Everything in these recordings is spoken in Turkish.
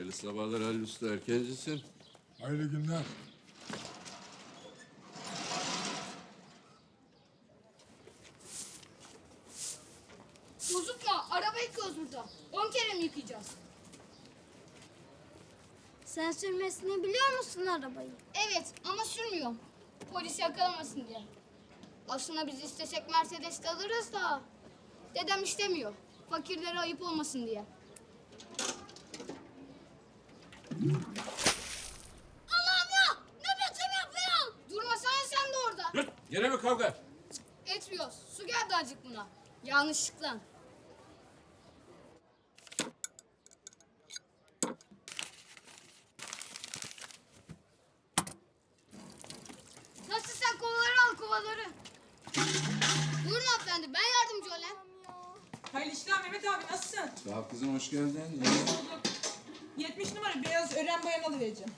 Hayırlı sabahlar Halil Usta. Erkencisin. Hayırlı günler. Bozukma, araba yıkıyoruz burada. On kere mi yıkayacağız? Sen sürmesini biliyor musun arabayı? Evet ama sürmüyorum. Polis yakalamasın diye. Aslında biz istesek Mercedes de alırız da. Dedem istemiyor. Fakirlere ayıp olmasın diye. Allah'ım ya! Ne biçim yapıyorsun? Durmasana sen de orada. Dur! Gene mi kavga? Etmiyoruz. Su geldi acık buna. Yanlışlıkla. Nasıl sen kovaları al kovaları. Buyurun hanımefendi ben yardımcı olayım. Hayırlı işler Mehmet abi nasılsın? Sağ ol kızım hoş geldin. 70 numara beyaz ören bayan alıvereceğim.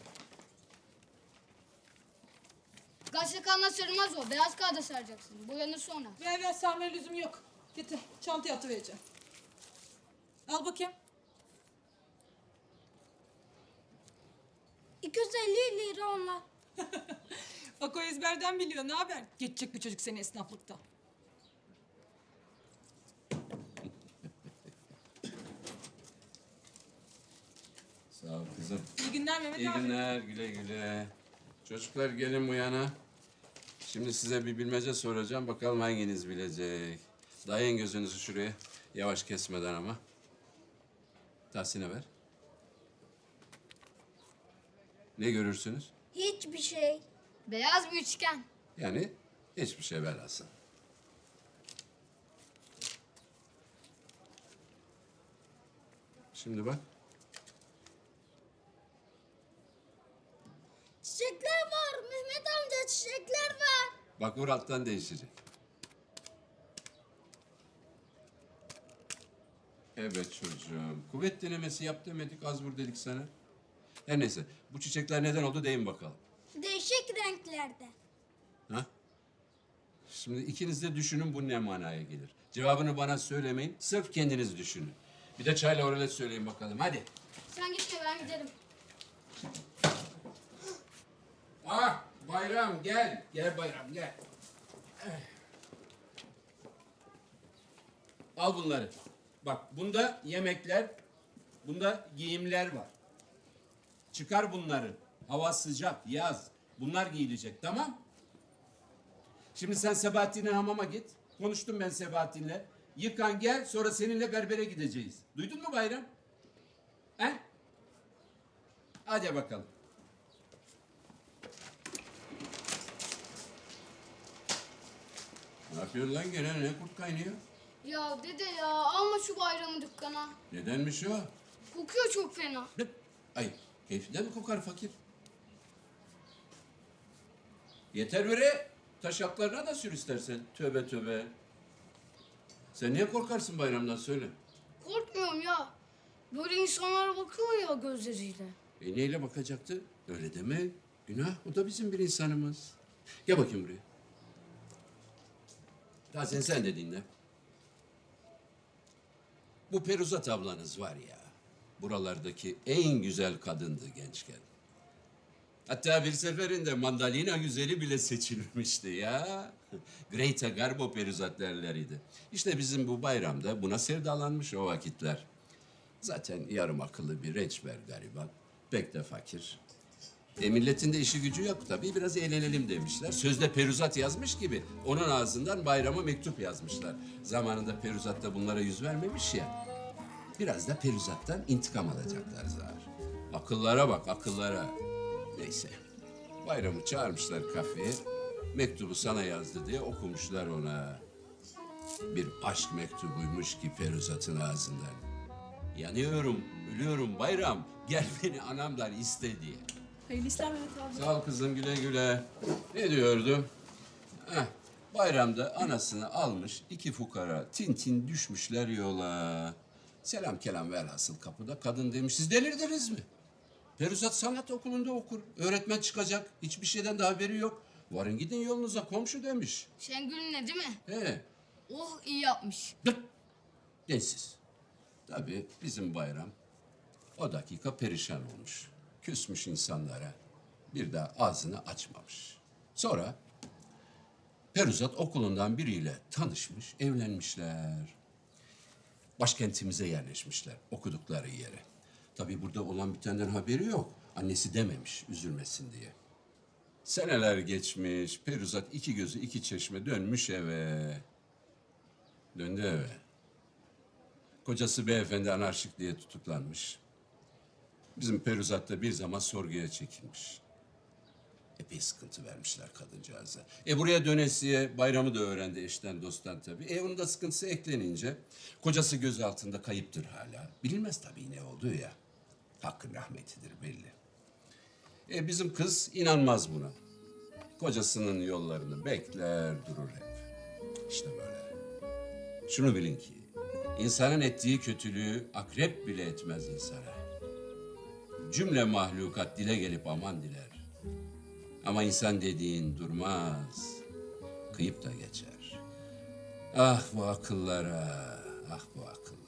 Gazete kanına sarılmaz o. Beyaz kağıda saracaksın. Boyanır sonra. Ver ver sarmaya lüzum yok. Getir çantaya atıvereceğim. Al bakayım. 250 lira onlar. Bak o ezberden biliyor ne haber? Geçecek bu çocuk seni esnaflıkta. Sağ ol kızım. İyi günler Mehmet İyi abi. günler. Güle güle. Çocuklar gelin bu yana. Şimdi size bir bilmece soracağım. Bakalım hanginiz bilecek. Dayayın gözünüzü şuraya. Yavaş kesmeden ama. Tahsin'e ver. Ne görürsünüz? Hiçbir şey. Beyaz bir üçgen. Yani hiçbir şey velhasıl. Şimdi bak. Çiçekler var Mehmet amca çiçekler var. Bak vur alttan değişecek. Evet çocuğum. Kuvvet denemesi yap demedik az vur dedik sana. Her neyse bu çiçekler neden oldu deyin bakalım. Değişik renklerde. Ha? Şimdi ikiniz de düşünün bu ne manaya gelir. Cevabını bana söylemeyin. Sırf kendiniz düşünün. Bir de çayla oralet söyleyin bakalım. Hadi. Sen gitme ben giderim. Ah Bayram gel. Gel Bayram gel. Al bunları. Bak bunda yemekler, bunda giyimler var. Çıkar bunları. Hava sıcak, yaz. Bunlar giyilecek tamam? Şimdi sen Sebahattin'e hamama git. Konuştum ben Sebahattin'le. Yıkan gel sonra seninle berbere gideceğiz. Duydun mu Bayram? He? Hadi bakalım. Ne yapıyorsun lan gene? Ne kurt kaynıyor? Ya dede ya alma şu bayramı dükkana. Nedenmiş o? Kokuyor çok fena. Ay, keyfinden mi kokar fakir? Yeter bre. Taş atlarına da sür istersen. Tövbe tövbe. Sen niye korkarsın bayramdan söyle. Korkmuyorum ya. Böyle insanlara bakıyor ya gözleriyle. E neyle bakacaktı? Öyle deme. Günah. O da bizim bir insanımız. Gel bakayım buraya. Daha sen de dinle. Bu Peruzat ablanız var ya. Buralardaki en güzel kadındı gençken. Hatta bir seferinde mandalina güzeli bile seçilmişti ya. Greta Garbo Peruzat derleriydi. İşte bizim bu bayramda buna sevdalanmış o vakitler. Zaten yarım akıllı bir reçber gariban. Pek de fakir. E milletin de işi gücü yok tabii. Biraz eğlenelim demişler. Sözde Peruzat yazmış gibi onun ağzından bayrama mektup yazmışlar. Zamanında Peruzat da bunlara yüz vermemiş ya. Biraz da Peruzat'tan intikam alacaklar zar. Akıllara bak akıllara. Neyse. Bayramı çağırmışlar kafeye. Mektubu sana yazdı diye okumuşlar ona. Bir aşk mektubuymuş ki Peruzat'ın ağzından. Yanıyorum, ölüyorum bayram. Gel beni anamdan iste diye. Hayırlı işler Mehmet abi. Sağ ol kızım güle güle. Ne diyordum? Heh, bayramda anasını almış iki fukara tin tin düşmüşler yola. Selam kelam velhasıl kapıda kadın demiş siz delirdiniz mi? Peruzat sanat okulunda okur. Öğretmen çıkacak. Hiçbir şeyden de haberi yok. Varın gidin yolunuza komşu demiş. Şengül'ün ne değil mi? He. Oh iyi yapmış. Dıt! Densiz. Tabii bizim bayram O dakika perişan olmuş. Küsmüş insanlara. Bir daha ağzını açmamış. Sonra Peruzat okulundan biriyle tanışmış, evlenmişler. Başkentimize yerleşmişler okudukları yere. Tabii burada olan bitenden haberi yok. Annesi dememiş üzülmesin diye. Seneler geçmiş, Peruzat iki gözü iki çeşme dönmüş eve. Döndü eve. Kocası beyefendi anarşik diye tutuklanmış. Bizim Peruzat da bir zaman sorguya çekilmiş. Epey sıkıntı vermişler kadıncağıza. E buraya dönesiye bayramı da öğrendi eşten dosttan tabii. E onun da sıkıntısı eklenince kocası göz altında kayıptır hala. Bilinmez tabii ne olduğu ya. Hakkın rahmetidir belli. E bizim kız inanmaz buna. Kocasının yollarını bekler durur hep. İşte böyle. Şunu bilin ki insanın ettiği kötülüğü akrep bile etmez insana. Cümle mahlukat dile gelip aman diler. Ama insan dediğin durmaz. Kıyıp da geçer. Ah bu akıllara, ah bu akıllara.